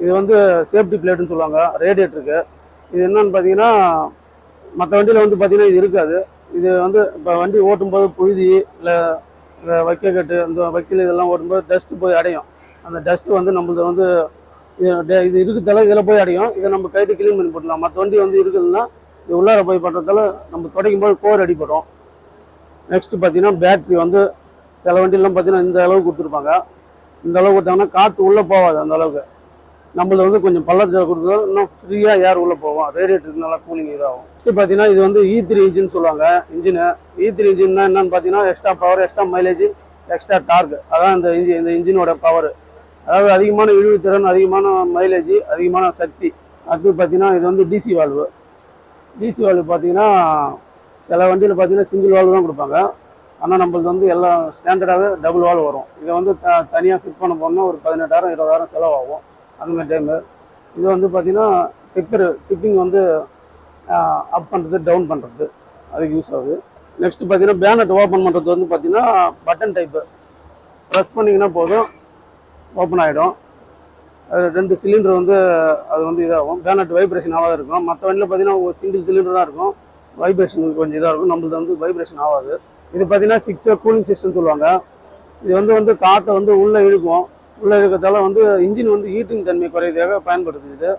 இது வந்து சேஃப்டி பிளேட்டுன்னு சொல்லுவாங்க. ரேடியேட்டருக்கு. இது என்னன்னு பார்த்தீங்கன்னா மற்ற வண்டியில் வந்து பார்த்தீங்கன்னா இது இருக்காது. இது வந்து இப்போ வண்டி ஓட்டும்போது புழுதி இல்லை வைக்கக்கட்டு இந்த வைக்கல் இதெல்லாம் ஓட்டும்போது டஸ்ட்டு போய் அடையும். அந்த டஸ்ட்டு வந்து நம்மளது வந்து இது டே- இது இருக்கிறதால இதில் போய் அடையும். இதை நம்ம கைட்டு க்ளீன் பண்ணி போட்டுலாம் மற்ற வண்டி வந்து இருக்குதுன்னா இது உள்ளார போய் பண்ணுறதால நம்ம துடைக்கும் போது கோர் அடிப்படும் நெக்ஸ்ட்டு பார்த்தீங்கன்னா பேட்ரி வந்து சில வண்டிலாம் பார்த்தீங்கன்னா இந்த அளவுக்கு கொடுத்துருப்பாங்க. இந்த அளவுக்கு கொடுத்தாங்கன்னா காற்று உள்ளே போகாது அந்த அளவுக்கு. நம்மளது வந்து கொஞ்சம் பள்ளத்தில் கொடுத்தா இன்னும் ஃப்ரீயாக ஏர் உள்ளே போவோம்? ரேடியேட்டருக்கு நல்லா கூலிங் இதாகும். ஃபஸ்ட்டு பார்த்தீங்கன்னா இது வந்து இ த்ரீ இன்ஜின் சொல்லுவாங்க இன்ஜினு இ த்ரீ இன்ஜின்னா என்னன்னு பார்த்தீங்கன்னா extra power extra mileage extra torque அதான் இந்த இன்ஜின் இந்த இன்ஜினோட பவர் அதாவது அதிகமான இழிவுத்திறன் அதிகமான மைலேஜ் அதிகமான சக்தி. அடுத்து பார்த்தீங்கன்னா இது வந்து டிசி வால்வு டிசி வால்வு பார்த்தீங்கன்னா சில வண்டியில் பார்த்தீங்கன்னா சிங்கிள் வால்வு தான் கொடுப்பாங்க. ஆனால் நம்மளுக்கு வந்து எல்லாம் ஸ்டாண்டர்டாகவே டபுள் வால்வு வரும். இதை வந்து த தனியாக ஃபிட் பண்ண போனால் ஒரு பதினெட்டாயிரம் இருபதாயிரம் செலவாகும். அந்த மாதிரி டைமு இது வந்து பார்த்திங்கன்னா டிப்பர் டிப்பிங் வந்து அப் பண்ணுறது டவுன் பண்ணுறது அதுக்கு யூஸ் ஆகுது. நெக்ஸ்ட் பார்த்தீங்கன்னா பேனட் ஓப்பன் பண்ணுறது வந்து பார்த்தீங்கன்னா பட்டன் டைப்பு ப்ரெஸ் பண்ணிங்கன்னா போதும் ஓப்பன் ஆகிடும் அது ரெண்டு சிலிண்டர் வந்து அது வந்து இதாகும். பேனட் வைப்ரேஷன் ஆகாத இருக்கும். மற்ற வண்டியில் பார்த்தீங்கன்னா ஒரு சிங்கிள் சிலிண்டர் தான் இருக்கும். வைப்ரேஷன் கொஞ்சம் இதாக இருக்கும். நம்மளுது வந்து வைப்ரேஷன் ஆகாது. இது பார்த்தீங்கன்னா சிக்ஸ் கூலிங் சிஸ்டம் சொல்லுவாங்க. இது வந்து வந்து காற்றை வந்து உள்ளே இழுக்கும். உள்ளே இருக்கிறதால வந்து இன்ஜின் வந்து ஹீட்டிங் தன்மை குறையதாக பயன்படுது இது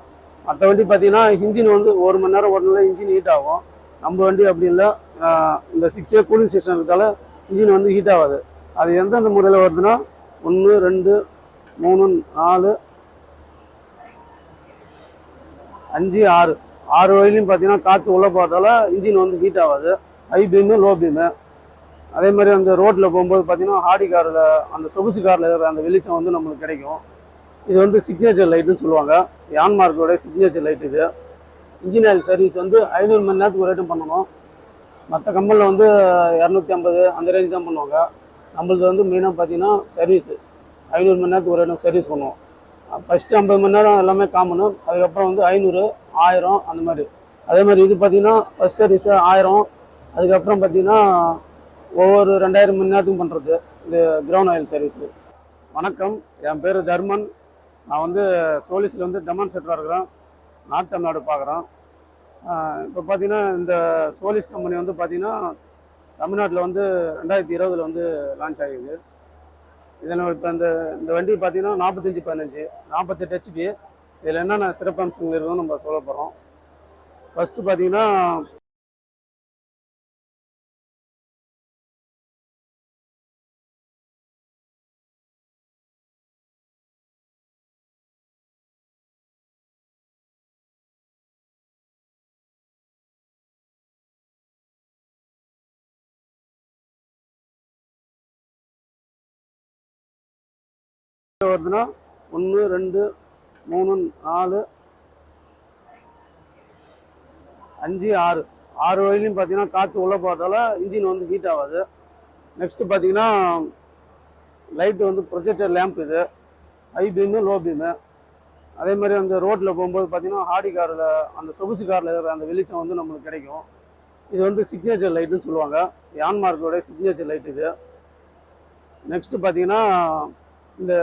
மற்ற வண்டி பார்த்தீங்கன்னா இன்ஜின் வந்து ஒரு மணி நேரம் ஓடனால இன்ஜின் ஹீட் ஆகும். நம்ம வண்டி அப்படி இல்லை. இந்த சிக்ஸ் இயர் கூலிங் சிஸ்டம் இருக்கிறதால இன்ஜின் வந்து ஹீட் ஆகாது. அது எந்தெந்த முறையில் வருதுன்னா ஒன்று ரெண்டு மூணு நாலு அஞ்சு ஆறு. ஆறு வயலையும் பார்த்தீங்கன்னா காற்று உள்ளே போகிறதால இன்ஜின் வந்து ஹீட் ஆகாது. ஹை பீமு லோ பீமு அதே மாதிரி அந்த ரோட்டில் போகும்போது பார்த்தீங்கன்னா ஹாடி காரில் அந்த சொகுசு காரில் இருக்கிற அந்த வெளிச்சம் வந்து நம்மளுக்கு கிடைக்கும். இது வந்து சிக்னேச்சர் லைட்டுன்னு சொல்லுவாங்க. யான்மார்க்கோட சிக்னேச்சர் லைட் இது. இன்ஜின் ஆயில் சர்வீஸ் வந்து ஐநூறு மணி நேரத்துக்கு ஒரு ரேட்டும் பண்ணணும். மற்ற கம்பெனியில் வந்து இரநூத்தி ஐம்பது அந்த ரேஞ்ச் தான் பண்ணுவாங்க. நம்மளது வந்து மெயினாக பார்த்தீங்கன்னா சர்வீஸ் ஐநூறு மணி நேரத்துக்கு ஒரு ரேட்டும் சர்வீஸ் பண்ணுவோம். ஃபஸ்ட்டு ஐம்பது மணி நேரம் எல்லாமே காமனு அதுக்கப்புறம் வந்து ஐநூறு ஆயிரம் அந்த மாதிரி. அதே மாதிரி இது பார்த்தீங்கன்னா ஃபஸ்ட் சர்வீஸு ஆயிரம். அதுக்கப்புறம் பார்த்தீங்கன்னா ஒவ்வொரு ரெண்டாயிரம் மணி நேரத்துக்கும் பண்ணுறது இது கிரவுண்ட் ஆயில் சர்வீஸு வணக்கம். என் பேர் தர்மன். நான் வந்து சோலிஸில் வந்து டெமான்ஸ்ட்ரேட்டராக இருக்கிறேன். நார்த் தமிழ்நாடு பார்க்குறேன் இப்போ பார்த்தீங்கன்னா இந்த சோலிஸ் கம்பெனி வந்து பார்த்தீங்கன்னா தமிழ்நாட்டில் வந்து ரெண்டாயிரத்தி இருபதில் வந்து லான்ச் ஆகிருக்கு இதில் இப்போ இந்த இந்த வண்டி பார்த்தீங்கன்னா நாற்பத்தஞ்சு பதினஞ்சு நாற்பத்தெட்டு ஹெச்பி இதில் என்னென்ன சிறப்பம்சங்கள் இருக்குன்னு நம்ம சொல்ல போகிறோம் ஃபஸ்ட்டு பார்த்தீங்கன்னா வருதுன்னா ஒன்று ரெண்டு மூணு நாலு அஞ்சு ஆறு. ஆறு வயலையும் பார்த்தீங்கன்னா காற்று உள்ளே போகிறதால இன்ஜின் வந்து ஹீட் ஆகாது. நெக்ஸ்ட்டு பார்த்தீங்கன்னா லைட்டு வந்து ப்ரொஜெக்டர் லேம்ப் இது. ஹை பீமு லோ பீமு அதே மாதிரி அந்த ரோட்டில் போகும்போது பார்த்தீங்கன்னா ஹாடி காரில் அந்த சொகுசு காரில் இருக்கிற அந்த வெளிச்சம் வந்து நம்மளுக்கு கிடைக்கும். இது வந்து சிக்னேச்சர் லைட்டுன்னு சொல்லுவாங்க. யான்மார்க்கோடைய சிக்னேச்சர் லைட் இது. நெக்ஸ்ட்டு பார்த்தீங்கன்னா இந்த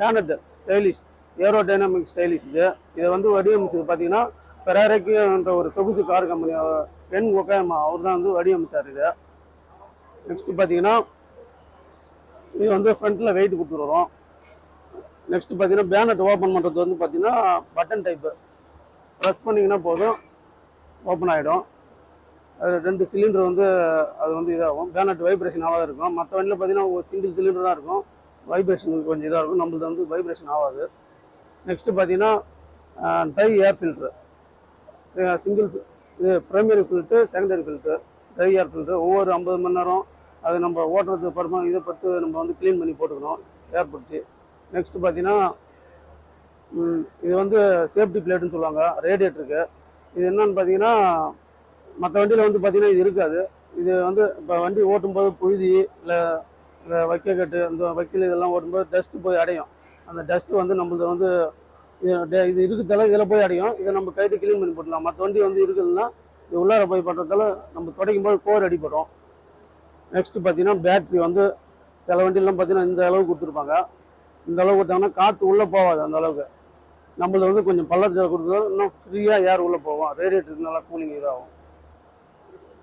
bonnet stylish aerodynamic stylish இது. இதை வந்து வடிவமைச்சது பார்த்தீங்கன்னா ஃபெராரிக்குன்ற ஒரு சொகுசு கார் கம்பெனி பென் ஒக்காயமா அவர் தான் வந்து வடிவமைச்சார் இது. நெக்ஸ்ட் பார்த்தீங்கன்னா இது வந்து ஃப்ரண்ட்டில் வெயிட் கொடுத்துருவோம் நெக்ஸ்ட் பார்த்தீங்கன்னா பேனட் ஓப்பன் பண்ணுறது வந்து பார்த்தீங்கன்னா பட்டன் டைப்பு ப்ரெஸ் பண்ணிங்கன்னா போதும் ஓப்பன் ஆகிடும் அது ரெண்டு சிலிண்டர் வந்து அது வந்து இதாகும். பேனட் வைப்ரேஷன் ஆகாத இருக்கும். மற்ற வண்டியில் பார்த்தீங்கன்னா ஒரு சிங்கிள் சிலிண்டர் தான் இருக்கும். வைப்ரேஷன் கொஞ்சம் இதாக இருக்கும். நம்மளது வந்து வைப்ரேஷன் ஆகாது. நெக்ஸ்ட்டு பார்த்தீங்கன்னா ட்ரை ஏர் ஃபில்ட்ரு சிங்கிள் இது primary filter secondary filter dry air filter ஒவ்வொரு ஐம்பது மணி நேரம் அது நம்ம ஓட்டுறது பருமா இதை பட்டு நம்ம வந்து க்ளீன் பண்ணி போட்டுக்கணும். ஏர் பிடிச்சி. நெக்ஸ்ட்டு பார்த்தீங்கன்னா இது வந்து சேஃப்டி பிளேட்டுன்னு சொல்லுவாங்க. ரேடியேட்டருக்கு இது என்னன்னு பார்த்தீங்கன்னா மற்ற வண்டியில் வந்து பார்த்தீங்கன்னா இது இருக்காது. இது வந்து இப்போ வண்டி ஓட்டும்போது புழுதி இல்லை இந்த வைக்கக்கட்டு இந்த வைக்கல் இதெல்லாம் ஓடும்போது டஸ்ட்டு போய் அடையும். அந்த டஸ்ட்டு வந்து நம்மளது வந்து இது டே- இது இருக்கிறதால இதில் போய் அடையும். இதை நம்ம கைட்டு க்ளீன் பண்ணி போடலாம் மற்ற வண்டி வந்து இருக்குதுன்னா இது உள்ளார போய் பண்ணுறதால நம்ம துடைக்கும் போது கோர் அடிப்படும் நெக்ஸ்ட்டு பார்த்தீங்கன்னா பேட்ரி வந்து சில வண்டியெலாம் பார்த்தீங்கன்னா இந்த அளவு கொடுத்துருப்பாங்க. இந்த அளவுக்கு கொடுத்தாங்கன்னா காற்று உள்ளே போகாது அந்த அளவுக்கு. நம்மளது வந்து கொஞ்சம் பள்ளத்தில் கொடுத்தா இன்னும் ஃப்ரீயாக ஏர் உள்ளே போவோம் ரேடியேட்டருக்கு நல்லா கூலிங் இதாகும்.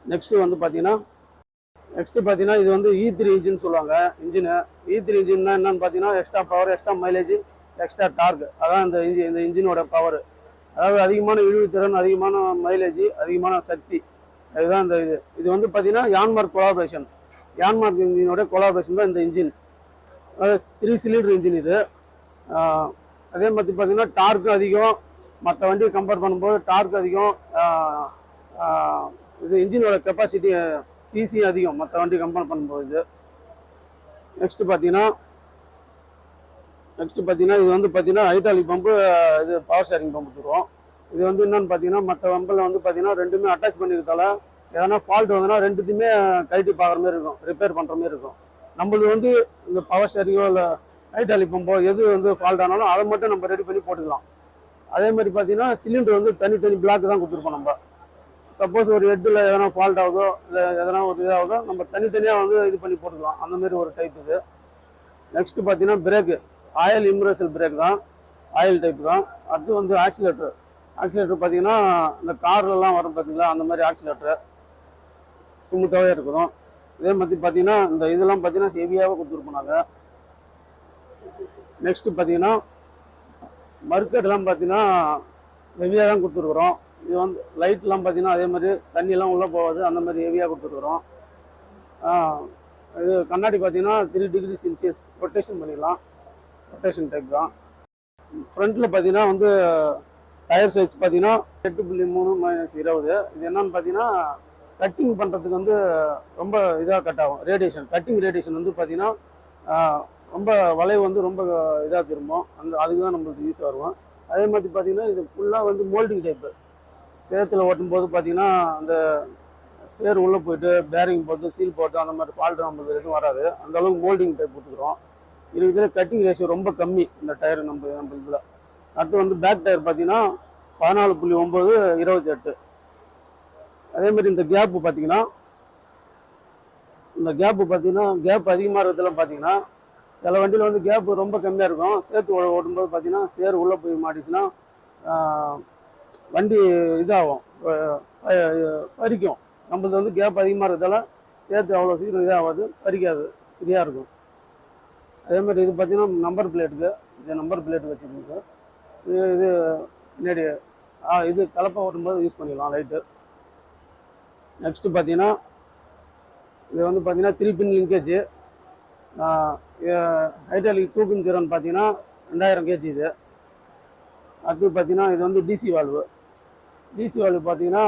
நெக்ஸ்ட்டு வந்து பார்த்தீங்கன்னா நெக்ஸ்ட்டு பார்த்தீங்கன்னா இது வந்து இ த்ரீ இன்ஜின் சொல்லுவாங்க இன்ஜினு இ த்ரீ இன்ஜின்னா என்னன்னு பார்த்தீங்கன்னா extra power extra mileage extra torque அதான் இந்த இன்ஜின் இந்த இன்ஜினோட பவர் அதாவது அதிகமான இழிவுத்திறன் அதிகமான மைலேஜ் அதிகமான சக்தி. அதுதான் இந்த இது. இது வந்து பார்த்தீங்கன்னா யான்மார்க் கொலாபரேஷன் யான்மார்க் இன்ஜினோட கொலாபரேஷன் தான் இந்த இன்ஜின் அதாவது த்ரீ சிலிண்டர் இன்ஜின் இது. அதே மாதிரி பார்த்தீங்கன்னா டார்க்கும் அதிகம். மற்ற வண்டியை கம்பேர் பண்ணும்போது டார்க் அதிகம். இது இன்ஜினோட கெப்பாசிட்டி சிசி அதிகம் மற்ற வண்டி கம்பேர் பண்ணும்போது. இது நெக்ஸ்ட்டு பார்த்தீங்கன்னா நெக்ஸ்ட்டு பார்த்தீங்கன்னா இது வந்து பார்த்தீங்கன்னா ஹைட்ராலிக் பம்பு இது பவர் ஷேரிங் பம்பு தருவோம் இது வந்து என்னென்னு பார்த்தீங்கன்னா மற்ற பம்பில் வந்து பார்த்தீங்கன்னா ரெண்டுமே அட்டாச் பண்ணியிருக்கால எதனா ஃபால்ட் வந்ததுன்னா ரெண்டுத்தையுமே கழட்டி பார்க்குற மாதிரி இருக்கும் ரிப்பேர் பண்ணுற மாதிரி இருக்கும். நம்மளது வந்து இந்த பவர் ஷேரிங்கோ இல்லை ஹைட்ராலிக் பம்போ எது வந்து ஃபால்ட் ஆனாலும் அதை மட்டும் நம்ம ரெடி பண்ணி போட்டுக்கலாம். அதே மாதிரி பார்த்தீங்கன்னா சிலிண்டர் வந்து தனித்தனி பிளாக் தான் கொடுத்துருப்போம் நம்ம. சப்போஸ் ஒரு ஹெட்டில் எதனா ஃபால்ட் ஆகுதோ இல்லை எதனா ஒரு இதாகுதோ நம்ம தனித்தனியாக வந்து இது பண்ணி போட்டுக்கலாம். அந்த மாதிரி ஒரு டைப் இது. நெக்ஸ்ட் பார்த்தீங்கன்னா பிரேக்கு ஆயில் இம்ப்ரெசல் பிரேக் தான். ஆயில் டைப் தான். அடுத்து வந்து ஆக்சிலேட்டர் ஆக்சிலேட்டர் பார்த்தீங்கன்னா இந்த கார்லலாம் வரும் பார்த்தீங்களா அந்த மாதிரி ஆக்சிலேட்டர் ஸ்மூத்தாகவே இருக்கிறோம் இதே மாதிரி பார்த்தீங்கன்னா இந்த இதெல்லாம் பார்த்தீங்கன்னா ஹெவியாகவே கொடுத்துருப்போம் நாங்கள் நெக்ஸ்ட் பார்த்தீங்கன்னா மர்க்கெட்லாம் பார்த்தீங்கன்னா ஹெவியாக தான் கொடுத்துருக்குறோம். இது வந்து லைட்லாம் பார்த்தீங்கன்னா அதே மாதிரி தண்ணியெல்லாம் உள்ளே போகாது. அந்த மாதிரி ஹெவியாக கொடுத்துருக்குறோம் இது கண்ணாடி பார்த்தீங்கன்னா த்ரீ டிகிரி செல்சியஸ் ரொட்டேஷன் பண்ணிடலாம். ரொட்டேஷன் டைப் தான். ஃப்ரண்ட்டில் பார்த்தீங்கன்னா வந்து டயர் சைஸ் பார்த்தீங்கன்னா எட்டு புள்ளி மூணு மைனஸ் இருபது. இது என்னன்னு பார்த்தீங்கன்னா கட்டிங் பண்ணுறதுக்கு வந்து ரொம்ப இதாக கட் ஆகும். ரேடியேஷன் கட்டிங் ரேடியேஷன் வந்து பார்த்தீங்கன்னா ரொம்ப வளைவு வந்து ரொம்ப இதாக திரும்பும். அந்த அதுக்கு தான் நம்மளுக்கு யூஸ் ஆகும் அதே மாதிரி பார்த்தீங்கன்னா இது ஃபுல்லாக வந்து மோல்டிங் டைப்பு சேத்துல ஓட்டும் போது பார்த்தீங்கன்னா அந்த சேர் உள்ளே போயிட்டு பேரிங் போட்டு சீல் போட்டு அந்த மாதிரி ஃபால்ட் நம்மளுக்கு எதுவும் வராது. அந்த அளவுக்கு மோல்டிங் டைப் கொடுத்துக்கிறோம். இருக்கிற கட்டிங் ரேஷியோ ரொம்ப கம்மி இந்த டயர் நம்ம நம்ம இதில். அடுத்து வந்து பேக் டயர் பார்த்தீங்கன்னா பதினாலு புள்ளி ஒம்பது இருபத்தி எட்டு. அதேமாதிரி இந்த கேப்பு பார்த்தீங்கன்னா இந்த கேப்பு பார்த்தீங்கன்னா கேப் அதிகமாக இருக்கிறதுலாம் பார்த்தீங்கன்னா சில வண்டியில் வந்து கேப்பு ரொம்ப கம்மியாக இருக்கும். சேர்த்து ஓ- ஓட்டும்போது பார்த்தீங்கன்னா சேர் உள்ளே போய் மாட்டிச்சுன்னா வண்டி இதாகும். பறிக்கும். நம்மளது வந்து கேப் அதிகமாக இருக்கிறதால சேர்த்து அவ்வளோ சீக்கிரம் இதாகாது பறிக்காது. ஃப்ரீயாக இருக்கும். அதே மாதிரி இது பார்த்தீங்கன்னா நம்பர் பிளேட்டுக்கு இது நம்பர் பிளேட் வச்சுருக்கோம் சார். இது இது பின்னாடி இது கலப்பை ஓட்டும்போது யூஸ் பண்ணிக்கலாம் லைட்டு நெக்ஸ்ட்டு பார்த்தீங்கன்னா இது வந்து பார்த்தீங்கன்னா three pin linkage hydraulic two pin ஜீரோன்னு பார்த்தீங்கன்னா ரெண்டாயிரம் கேஜி இது. அடுத்து பார்த்தீங்கன்னா இது வந்து டிசி வால்வு டிசி வால்வு பார்த்தீங்கன்னா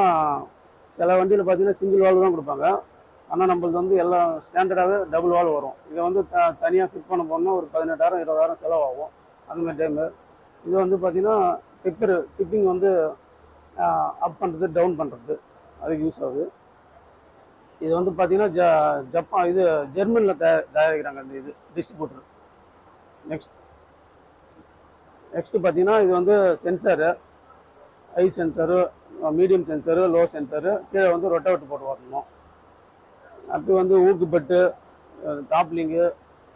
சில வண்டியில் பார்த்தீங்கன்னா சிங்கிள் வால்வு தான் கொடுப்பாங்க. ஆனால் நம்மளுக்கு வந்து எல்லாம் ஸ்டாண்டர்டாகவே டபுள் வால்வு வரும். இதை வந்து த தனியாக ஃபிட் பண்ண போனால் ஒரு பதினெட்டாயிரம் இருபதாயிரம் செலவாகும். அந்தமாதிரி டைமு இது வந்து பார்த்தீங்கன்னா டிப்பர் டிப்பிங் வந்து அப் பண்ணுறது டவுன் பண்ணுறது அதுக்கு யூஸ் ஆகுது. இது வந்து பார்த்தீங்கன்னா ஜ ஜப்பான் இது ஜெர்மனியில் தயாரிக்கிறாங்க இந்த இது டிஸ்ட்ரிபியூட்டர் நெக்ஸ்ட் நெக்ஸ்ட்டு பார்த்தீங்கன்னா இது வந்து sensor high sensor medium sensor low sensor கீழே வந்து ரொட்டவேட் போட்டு வரணும் அடுத்து வந்து ஊக்குப்பட்டு டாப்லிங்கு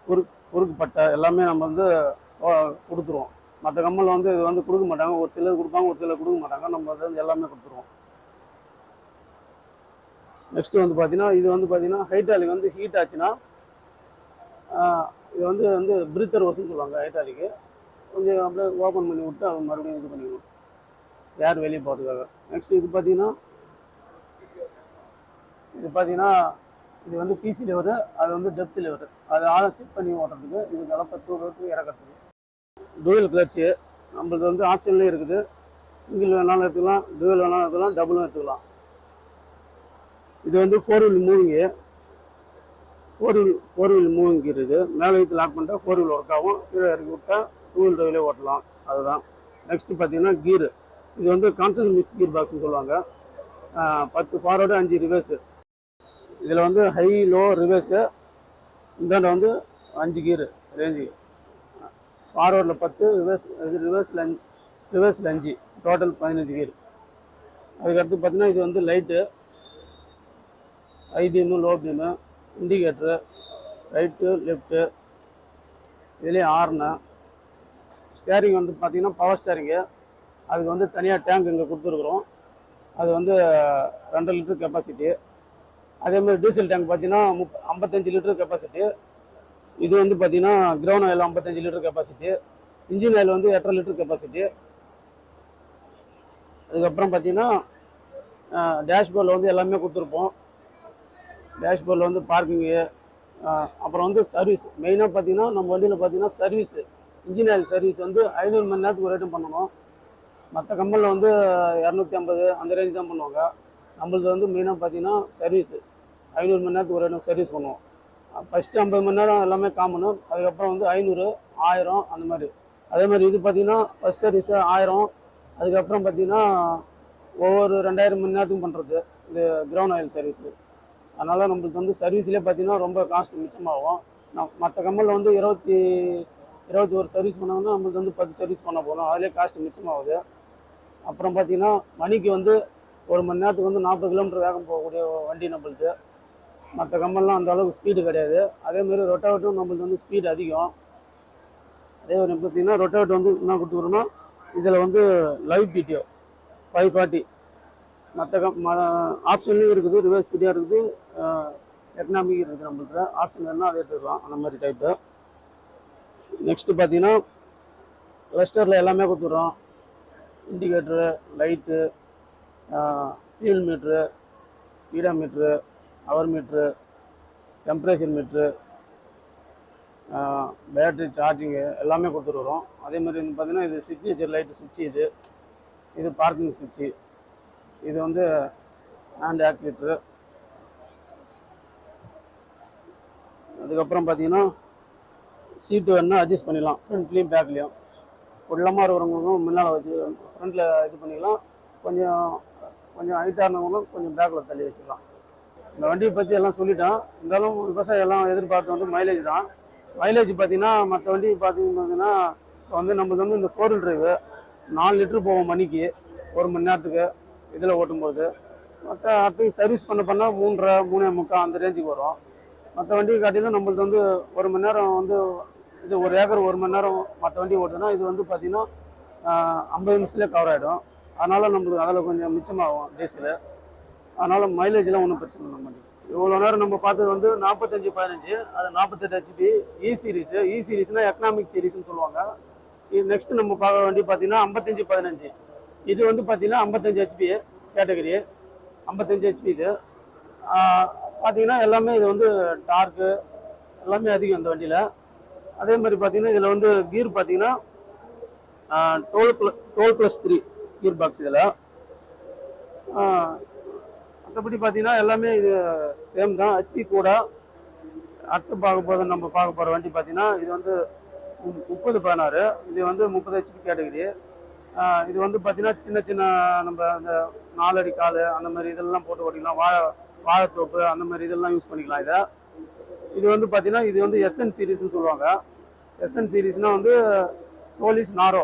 குறுக்கு குறுக்கு பட்டை எல்லாமே நம்ம வந்து கொடுத்துருவோம். மற்ற கம்மல் வந்து இது வந்து கொடுக்க மாட்டாங்க. ஒரு சிலர் கொடுப்பாங்க ஒரு சிலர் கொடுக்க மாட்டாங்க. நம்ம அதை வந்து எல்லாமே கொடுத்துருவோம். நெக்ஸ்ட் வந்து பார்த்தீங்கன்னா இது வந்து பார்த்தீங்கன்னா ஹைட்ராலிக் வந்து ஹீட் ஆச்சுன்னா இது வந்து வந்து பிரீத்தர் வசூல் சொல்லுவாங்க ஹைட்ராலிக்கு கொஞ்சம் அப்படியே ஓப்பன் பண்ணி விட்டு அவங்க மறுபடியும் இது பண்ணிக்கணும். ஏர் வெளியே போகிறதுக்காக நெக்ஸ்ட் இது பார்த்தீங்கன்னா இது பார்த்தீங்கன்னா இது வந்து பிசி லிவர் அது வந்து டெப்த் லிவர் அது ஆளை செக் பண்ணி ஓட்டுறதுக்கு இது கலப்பை தூடுறதுக்கு இறக்கிறதுக்கு. டூயல் கிளச்சு நம்மளுக்கு வந்து ஆப்ஷன்லேயும் இருக்குது. சிங்கிள் வேணாலும் எடுத்துக்கலாம் டூயல் வேணாலும் எடுத்துக்கலாம் டபுளும் எடுத்துக்கலாம். இது வந்து four wheel moving four wheel four wheel moving இருக்குது. மேலே வைத்து லாக் பண்ணிட்டா ஃபோர் வீல் ஒர்க் ஆகும். கீழே இறக்கி விட்டா டூ வீல் டிரைவ்லேயே ஓட்டலாம். அதுதான். நெக்ஸ்ட்டு பார்த்தீங்கன்னா கீரு. இது வந்து கான்ஸ்டன்ட் மிஸ் கீர் பாக்ஸ்னு சொல்லுவாங்க. பத்து ஃபார்வர்டு அஞ்சு ரிவர்ஸு இதில் வந்து ஹை லோ ரிவர்ஸு இந்தாண்ட வந்து அஞ்சு கீரு ரேஞ்சு ஃபார்வர்டில் பத்து ரிவர்ஸ் இது ரிவர்ஸில் அஞ்சு ரிவர்ஸில் அஞ்சு. டோட்டல் பதினஞ்சு கீர். அதுக்கடுத்து பார்த்தீங்கன்னா இது வந்து light high beam low beam indicator right left இதுலேயும் ஆர்னு ஸ்டேரிங் வந்து பார்த்தீங்கன்னா பவர் ஸ்டேரிங்கு அதுக்கு வந்து தனியாக டேங்க் இங்கே கொடுத்துருக்குறோம். அது வந்து ரெண்டு லிட்டர் கெப்பாசிட்டி அதேமாதிரி டீசல் டேங்க் பார்த்தீங்கன்னா முப் ஐம்பத்தஞ்சு லிட்டர் கெப்பாசிட்டி இது வந்து பார்த்தீங்கன்னா கிரவுண்ட் ஆயில் ஐம்பத்தஞ்சு லிட்டர் கெப்பாசிட்டி இன்ஜின் ஆயில் வந்து எட்டரை லிட்டர் கெப்பாசிட்டி அதுக்கப்புறம் பார்த்தீங்கன்னா டேஷ்போர்டில் வந்து எல்லாமே கொடுத்துருப்போம். டேஷ்போர்டில் வந்து பார்க்கிங்கு அப்புறம் வந்து சர்வீஸ் மெயினாக பார்த்தீங்கன்னா நம்ம வண்டியில் பார்த்தீங்கன்னா சர்வீஸு இன்ஜின் ஆயில் சர்வீஸ் வந்து ஐநூறு மணி நேரத்துக்கு ஒரு ரேட்டும் பண்ணணும். மற்ற கம்பெனியில் வந்து இரநூத்தி ஐம்பது அந்த ரேஞ்ச் தான் பண்ணுவாங்க. நம்மளது வந்து மெயினாக பார்த்தீங்கன்னா சர்வீஸு ஐநூறு மணி நேரத்துக்கு ஒரு ரேட்டும் சர்வீஸ் பண்ணுவோம். ஃபஸ்ட்டு ஐம்பது மணி நேரம் எல்லாமே காமனு அதுக்கப்புறம் வந்து ஐநூறு ஆயிரம் அந்த மாதிரி. அதே மாதிரி இது பார்த்தீங்கன்னா ஃபஸ்ட் சர்வீஸு ஆயிரம். அதுக்கப்புறம் பார்த்தீங்கன்னா ஒவ்வொரு ரெண்டாயிரம் மணி நேரத்துக்கும் பண்ணுறது இது கிரவுண்ட் ஆயில் சர்வீஸு அதனால் நம்மளுக்கு வந்து சர்வீஸ்லேயே பார்த்தீங்கன்னா ரொம்ப காஸ்ட் மிச்சமாகும். நம் மற்ற கம்பெனியில் வந்து இருபத்தி இருபத்தி ஒரு சர்வீஸ் பண்ணோம்னா நம்மளுக்கு வந்து பத்து சர்வீஸ் பண்ண போகிறோம் அதிலே காஸ்ட் மிச்சமாகுது. அப்புறம் பார்த்திங்கன்னா மணிக்கு வந்து ஒரு மணி நேரத்துக்கு வந்து நாற்பது கிலோமீட்டர் வேகம் போகக்கூடிய வண்டி நம்மளுக்கு. மற்ற கம்பெனிலாம் அந்த அளவுக்கு ஸ்பீடு கிடையாது. அதேமாரி ரொட்டாவட்டும் நம்மளுக்கு வந்து ஸ்பீடு அதிகம். அதே மாதிரி பார்த்தீங்கன்னா ரொட்டாவேட் வந்து என்ன கொடுத்துக்கிறோன்னா இதில் வந்து லைவ் பிடிஓ ஃபைவ் ஃபார்ட்டி மற்ற கம் ஆப்ஷன்லையும் இருக்குது ரிவர்ஸ் ஸ்பீடியாக இருக்குது. எக்கனாமிக் இருக்குது நம்மளுக்கு. ஆப்ஷன் வேணுன்னா அதை எடுத்துக்கலாம். அந்த மாதிரி டைப்பு நெக்ஸ்ட்டு பார்த்தீங்கன்னா கிளஸ்டரில் எல்லாமே கொடுத்துட்றோம். Indicator light fuel meter speedometer hour meter temperature meter battery charging எல்லாமே கொடுத்துருக்குறோம் அதே மாதிரி வந்து பார்த்தீங்கன்னா இது சிக்னேச்சர் லைட்டு சுவிட்சு இது. இது பார்க்கிங் சுவிட்சு இது வந்து ஹேண்ட் ஆக்டிவேட்ரு அதுக்கப்புறம் பார்த்தீங்கன்னா சீட்டு வேணால் அட்ஜஸ்ட் பண்ணிடலாம். ஃப்ரண்ட்லேயும் பேக்லேயும் உள்ளமாக இருக்கிறவங்களுக்கும் முன்னால் வச்சு ஃப்ரண்ட்டில் இது பண்ணிக்கலாம் கொஞ்சம் கொஞ்சம் ஹைட்டாக இருந்தவங்களும் கொஞ்சம் பேக்கில் தள்ளி வச்சுக்கலாம் இந்த வண்டியை பற்றி எல்லாம் சொல்லிட்டேன். இருந்தாலும் விவசாயம் எல்லாம் எதிர்பார்த்து வந்து மைலேஜ் தான். மைலேஜ் பார்த்தீங்கன்னா மற்ற வண்டி பார்த்தீங்கன்னா இப்போ வந்து நம்மளுக்கு வந்து இந்த ஃபோர் ட்ரைவு நாலு லிட்டரு போவோம் மணிக்கு ஒரு மணி நேரத்துக்கு இதில் ஓட்டும்போது. மற்ற அடுத்து சர்வீஸ் பண்ண பண்ணால் மூன்றரை மூணே முக்கால் அந்த ரேஞ்சுக்கு வரும். மற்ற வண்டியை காட்டிலும் நம்மளுக்கு வந்து ஒரு மணி நேரம் வந்து இது ஒரு ஏக்கர் ஒரு மணி நேரம் மற்ற வண்டி ஓட்டுனா இது வந்து பார்த்தீங்கன்னா ஐம்பது நிமிஷத்துலேயே கவர் ஆகிடும் அதனால் நம்மளுக்கு அதில் கொஞ்சம் மிச்சமாகும் டேஸில் அதனால் மைலேஜ்லாம் ஒன்றும் பிரச்சனை இல்லை நம்மளுக்கு இவ்வளோ நேரம் நம்ம பார்த்தது வந்து நாற்பத்தஞ்சு பதினஞ்சு. அது நாற்பத்தெட்டு ஹெச்பி இ சீரிஸு இ சீரிஸ்னால் எக்கனாமிக் சீரிஸ்னு சொல்லுவாங்க. இது நெக்ஸ்ட் நம்ம பார்க்க வண்டி பார்த்தீங்கன்னா ஐம்பத்தஞ்சு பதினஞ்சு. இது வந்து பார்த்தீங்கன்னா ஐம்பத்தஞ்சு ஹெச்பி கேட்டகரி ஐம்பத்தஞ்சு ஹெச்பி இது. பார்த்தீங்கன்னா எல்லாமே இது வந்து டார்க்கு எல்லாமே அதிகம் இந்த வண்டியில். அதே மாதிரி பார்த்தீங்கன்னா இதில் வந்து கீர் பார்த்தீங்கன்னா dual plus dual plus three gear box இதில். மற்றபடி பார்த்தீங்கன்னா எல்லாமே இது சேம் தான். ஹெச்பி கூட அடுத்து பார்க்க போது நம்ம பார்க்க போகிற வண்டி பார்த்தீங்கன்னா இது வந்து மு- முப்பது பதினாறு. இது வந்து முப்பது ஹெச்பி கேட்டகரி இது வந்து பார்த்தீங்கன்னா சின்ன சின்ன நம்ம அந்த நாலடி கால் அந்த மாதிரி இதெல்லாம் போட்டு ஓட்டிக்கலாம். வாழை வாழைத்தோப்பு அந்த மாதிரி இதெல்லாம் யூஸ் பண்ணிக்கலாம் இதை. இது வந்து பார்த்தீங்கன்னா இது வந்து எஸ்என் சீரீஸ்னு சொல்லுவாங்க. எஸ்என் சீரீஸ்னால் வந்து சோலிஸ் நாரோ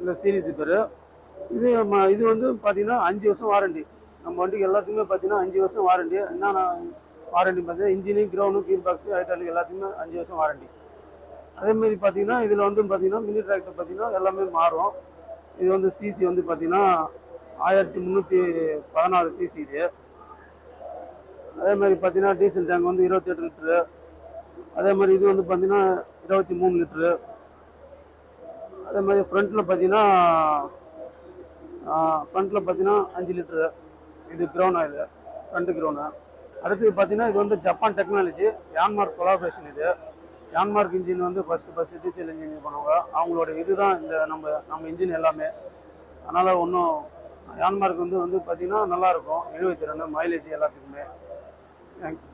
இந்த சீரீஸ் பேர். இது ம- இது வந்து பார்த்தீங்கன்னா அஞ்சு வருஷம் வாரண்டி நம்ம வண்டிக்கு எல்லாத்துக்குமே பார்த்தீங்கன்னா அஞ்சு வருஷம் வாரண்டி என்னென்ன வாரண்டி பார்த்தீங்கன்னா engine ground gear box hydraulic எல்லாத்துக்குமே அஞ்சு வருஷம் வாரண்டி அதேமாரி பார்த்தீங்கன்னா இதில் வந்து பார்த்தீங்கன்னா மினி டிராக்டர் பார்த்தீங்கன்னா எல்லாமே மாறும். இது வந்து சிசி வந்து பார்த்தீங்கன்னா ஆயிரத்தி முந்நூற்றி பதினாறு சிசி இது. அதே மாதிரி பார்த்தீங்கன்னா டீசல் டேங்க் வந்து இருபத்தெட்டு லிட்ரு அதே மாதிரி இது வந்து பார்த்தீங்கன்னா இருபத்தி மூணு லிட்ரு அதே மாதிரி ஃப்ரண்ட்டில் பார்த்தீங்கன்னா ஃப்ரண்ட்டில் பார்த்தீங்கன்னா அஞ்சு லிட்ரு இது க்ரௌன் ஆயில் ஃப்ரண்ட்டு க்ரௌனு அடுத்தது பார்த்தீங்கன்னா இது வந்து ஜப்பான் டெக்னாலஜி யான்மார்க் கொலாபரேஷன் இது. யான்மார்க் இன்ஜின் வந்து ஃபஸ்ட்டு ஃபஸ்ட்டு டீசல் இன்ஜின் இது பண்ணுவாங்க. அவங்களோட இதுதான் இந்த நம்ம நம்ம இன்ஜின் எல்லாமே. அதனால் ஒன்றும் யான்மார்க் வந்து வந்து பார்த்தீங்கன்னா நல்லாயிருக்கும் எழுபத்தி ரெண்டு மைலேஜ் எல்லாத்துக்குமே. தேங்க்யூ